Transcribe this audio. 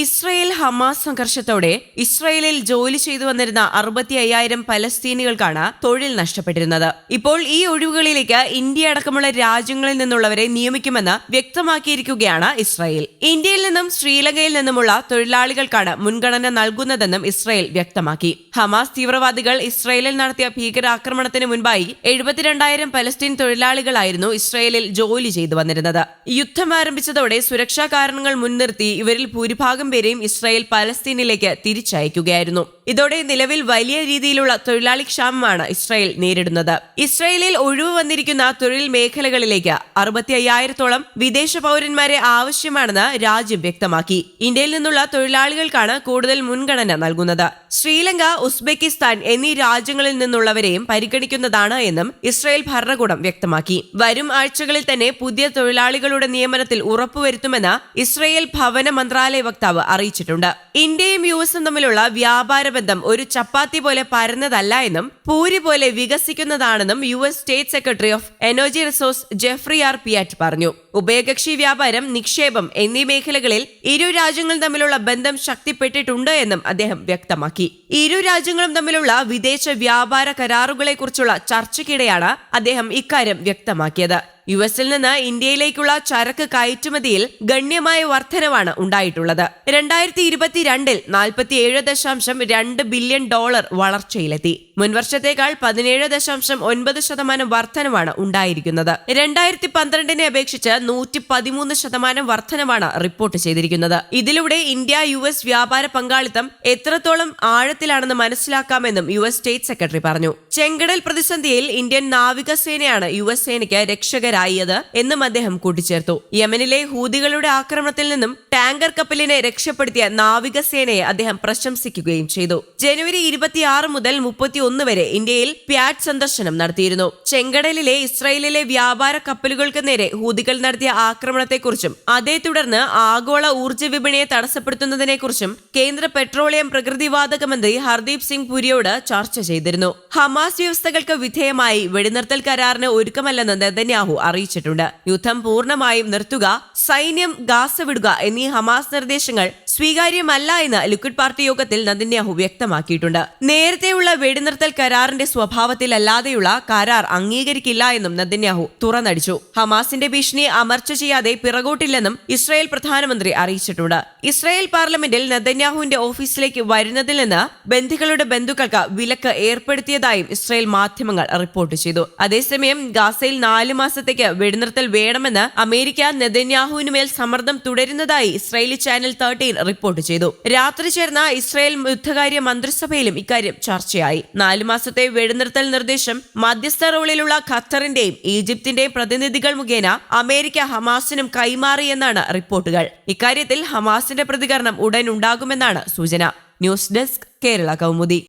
Israel Hamas സംഘർഷത്തോടെ ഇസ്രയേലിൽ ജോലി ചെയ്തു വന്നിരുന്ന അറുപത്തി അയ്യായിരം പലസ്തീനികൾക്കാണ് തൊഴിൽ നഷ്ടപ്പെട്ടിരുന്നത്. ഇപ്പോൾ ഈ ഒഴിവുകളിലേക്ക് ഇന്ത്യ അടക്കമുള്ള രാജ്യങ്ങളിൽ നിന്നുള്ളവരെ നിയമിക്കുമെന്ന് വ്യക്തമാക്കിയിരിക്കുകയാണ് ഇസ്രയേൽ. ഇന്ത്യയിൽ നിന്നും ശ്രീലങ്കയിൽ നിന്നുമുള്ള തൊഴിലാളികൾക്കാണ് മുൻഗണന നൽകുന്നതെന്നും ഇസ്രയേൽ വ്യക്തമാക്കി. ഹമാസ് തീവ്രവാദികൾ ഇസ്രയേലിൽ നടത്തിയ ഭീകരാക്രമണത്തിന് മുൻപായി എഴുപത്തിരണ്ടായിരം പലസ്തീൻ തൊഴിലാളികളായിരുന്നു ഇസ്രയേലിൽ ജോലി ചെയ്തു വന്നിരുന്നത്. യുദ്ധം ആരംഭിച്ചതോടെ സുരക്ഷാ കാരണങ്ങൾ മുൻനിർത്തി ഇവരിൽ ഭൂരിഭാഗം പേരെയും ഇസ്രായേൽ പലസ്തീനിലേക്ക് തിരിച്ചയക്കുകയായിരുന്നു. ഇതോടെ നിലവിൽ വലിയ രീതിയിലുള്ള തൊഴിലാളി ക്ഷാമമാണ് ഇസ്രായേൽ നേരിടുന്നത്. ഇസ്രായേലിൽ ഒഴിവ് വന്നിരിക്കുന്ന തൊഴിൽ മേഖലകളിലേക്ക് അറുപത്തി അയ്യായിരത്തോളം വിദേശ പൗരന്മാരെ ആവശ്യമാണെന്ന് രാജ്യം വ്യക്തമാക്കി. ഇന്ത്യയിൽ നിന്നുള്ള തൊഴിലാളികൾക്കാണ് കൂടുതൽ മുൻഗണന നൽകുന്നത്. ശ്രീലങ്ക ഉസ്ബെക്കിസ്ഥാൻ എന്നീ രാജ്യങ്ങളിൽ നിന്നുള്ളവരെയും പരിഗണിക്കുന്നതാണ് എന്നും ഇസ്രായേൽ ഭരണകൂടം വ്യക്തമാക്കി. വരും ആഴ്ചകളിൽ തന്നെ പുതിയ തൊഴിലാളികളുടെ നിയമനത്തിൽ ഉറപ്പുവരുത്തുമെന്ന് ഇസ്രായേൽ ഭവന മന്ത്രാലയ വക്താവ് അറിയിച്ചിട്ടുണ്ട്. ഇന്ത്യയും യു എസും തമ്മിലുള്ള വ്യാപാര ബന്ധം ഒരു ചപ്പാത്തി പോലെ പരന്നതല്ല എന്നും പൂരി പോലെ വികസിക്കുന്നതാണെന്നും U S state secretary of energy resource Geoffrey R Pyatt പറഞ്ഞു. ഉഭയകക്ഷി വ്യാപാരം നിക്ഷേപം എന്നീ മേഖലകളിൽ ഇരു രാജ്യങ്ങളും തമ്മിലുള്ള ബന്ധം ശക്തിപ്പെട്ടിട്ടുണ്ട് എന്നും അദ്ദേഹം വ്യക്തമാക്കി. ഇരു രാജ്യങ്ങളും തമ്മിലുള്ള വിദേശ വ്യാപാര കരാറുകളെക്കുറിച്ചുള്ള ചർച്ചയ്ക്കിടെയാണ് അദ്ദേഹം ഇക്കാര്യം വ്യക്തമാക്കിയത്. യു എസിൽ നിന്ന് ഇന്ത്യയിലേക്കുള്ള ചരക്ക് കയറ്റുമതിയിൽ ഗണ്യമായ വർധനവാണ് ഉണ്ടായിട്ടുള്ളത്. രണ്ടായിരത്തി ഇരുപത്തിരണ്ടിൽ നാൽപ്പത്തിയേഴ് ദശാംശം രണ്ട് ബില്യൺ ഡോളർ വളർച്ചയിലെത്തി. മുൻവർഷത്തേക്കാൾ പതിനേഴ് ദശാംശം ഒൻപത് ശതമാനം വർധനമാണ് ഉണ്ടായിരിക്കുന്നത്. രണ്ടായിരത്തി പന്ത്രണ്ടിനെ അപേക്ഷിച്ച് നൂറ്റി പതിമൂന്ന് ശതമാനം വർധനമാണ് റിപ്പോർട്ട് ചെയ്തിരിക്കുന്നത്. ഇതിലൂടെ ഇന്ത്യ യു എസ് വ്യാപാര പങ്കാളിത്തം എത്രത്തോളം ആഴത്തിലാണെന്ന് മനസ്സിലാക്കാമെന്നും യു എസ് സ്റ്റേറ്റ് സെക്രട്ടറി പറഞ്ഞു. ചെങ്കടൽ പ്രതിസന്ധിയിൽ ഇന്ത്യൻ നാവികസേനയാണ് യു എസ് സേനയ്ക്ക് രക്ഷകരായത് എന്നും അദ്ദേഹം കൂട്ടിച്ചേർത്തു. യമനിലെ ഹൂതികളുടെ ആക്രമണത്തിൽ നിന്നും ടാങ്കർ കപ്പലിനെ രക്ഷപ്പെടുത്തിയ നാവികസേനയെ അദ്ദേഹം പ്രശംസിക്കുകയും ചെയ്തു. ജനുവരി ഇരുപത്തിയാറ് മുതൽ മുപ്പത്തി ഒന്ന് വരെ ഇന്ത്യയിൽ പ്യാറ്റ് സന്ദർശനം നടത്തിയിരുന്നു. ചെങ്കടലിലെ ഇസ്രായേലിലെ വ്യാപാര കപ്പലുകൾക്ക് നേരെ ഹൂതികൾ നടത്തിയ ആക്രമണത്തെക്കുറിച്ചും അതേ തുടർന്ന് ആഗോള ഊർജ വിപണിയെ തടസ്സപ്പെടുത്തുന്നതിനെക്കുറിച്ചും കേന്ദ്ര പെട്രോളിയം പ്രകൃതിവാതക മന്ത്രി ഹർദീപ് സിംഗ് പുരിയോട് ചർച്ച ചെയ്തിരുന്നു. ഹമാസ് വ്യവസ്ഥകൾക്ക് വിധേയമായി വെടിനിർത്തൽ കരാറിന് ഒരുക്കമല്ലെന്ന് നെതന്യാഹു അറിയിച്ചിട്ടുണ്ട്. യുദ്ധം പൂർണമായും നിർത്തുക സൈന്യം ഗാസ വിടുക എന്നീ ഹമാസ് നിർദ്ദേശങ്ങൾ സ്വീകാര്യമല്ല എന്ന് ലിക്വിഡ് പാർട്ടി യോഗത്തിൽ നദിന്യാഹു വ്യക്തമാക്കിയിട്ടുണ്ട്. നേരത്തെയുള്ള വെടിനിർത്തൽ കരാറിന്റെ സ്വഭാവത്തിലല്ലാതെയുള്ള കരാർ അംഗീകരിക്കില്ല എന്നും നദിന്യാഹു തുറന്നടിച്ചു. ഹമാസിന്റെ ഭീഷണി അമർച്ച ചെയ്യാതെ പിറകോട്ടില്ലെന്നും ഇസ്രായേൽ പ്രധാനമന്ത്രി അറിയിച്ചിട്ടുണ്ട്. ഇസ്രായേൽ പാർലമെന്റിൽ നദന്യാഹുവിന്റെ ഓഫീസിലേക്ക് വരുന്നതിൽ നിന്ന് ബന്ധികളുടെ ബന്ധുക്കൾക്ക് വിലക്ക് ഏർപ്പെടുത്തിയതായും ഇസ്രായേൽ മാധ്യമങ്ങൾ റിപ്പോർട്ട് ചെയ്തു. അതേസമയം ഗാസയിൽ നാല് മാസത്തേക്ക് വെടിനിർത്തൽ വേണമെന്ന് അമേരിക്ക നെതന്യാഹുവിനുമേൽ സമ്മർദ്ദം തുടരുന്നതായി ഇസ്രായേലി ചാനൽ തേർട്ടീൻ റിപ്പോർട്ട് ചെയ്തു. രാത്രി ചേർന്ന ഇസ്രായേൽ യുദ്ധകാര്യ മന്ത്രിസഭയിലും ഇക്കാര്യം ചർച്ചയായി. നാലു മാസത്തെ വെടിനിർത്തൽ നിർദ്ദേശം മധ്യസ്ഥ റോളിലുള്ള ഖത്തറിന്റെയും ഈജിപ്തിന്റെയും പ്രതിനിധികൾ മുഖേന അമേരിക്ക ഹമാസിനും കൈമാറിയെന്നാണ് റിപ്പോർട്ടുകൾ. ഇക്കാര്യത്തിൽ ഹമാസിന്റെ പ്രതികരണം ഉടൻ ഉണ്ടാകുമെന്നാണ് സൂചന. News desk Kerala Kaumudi.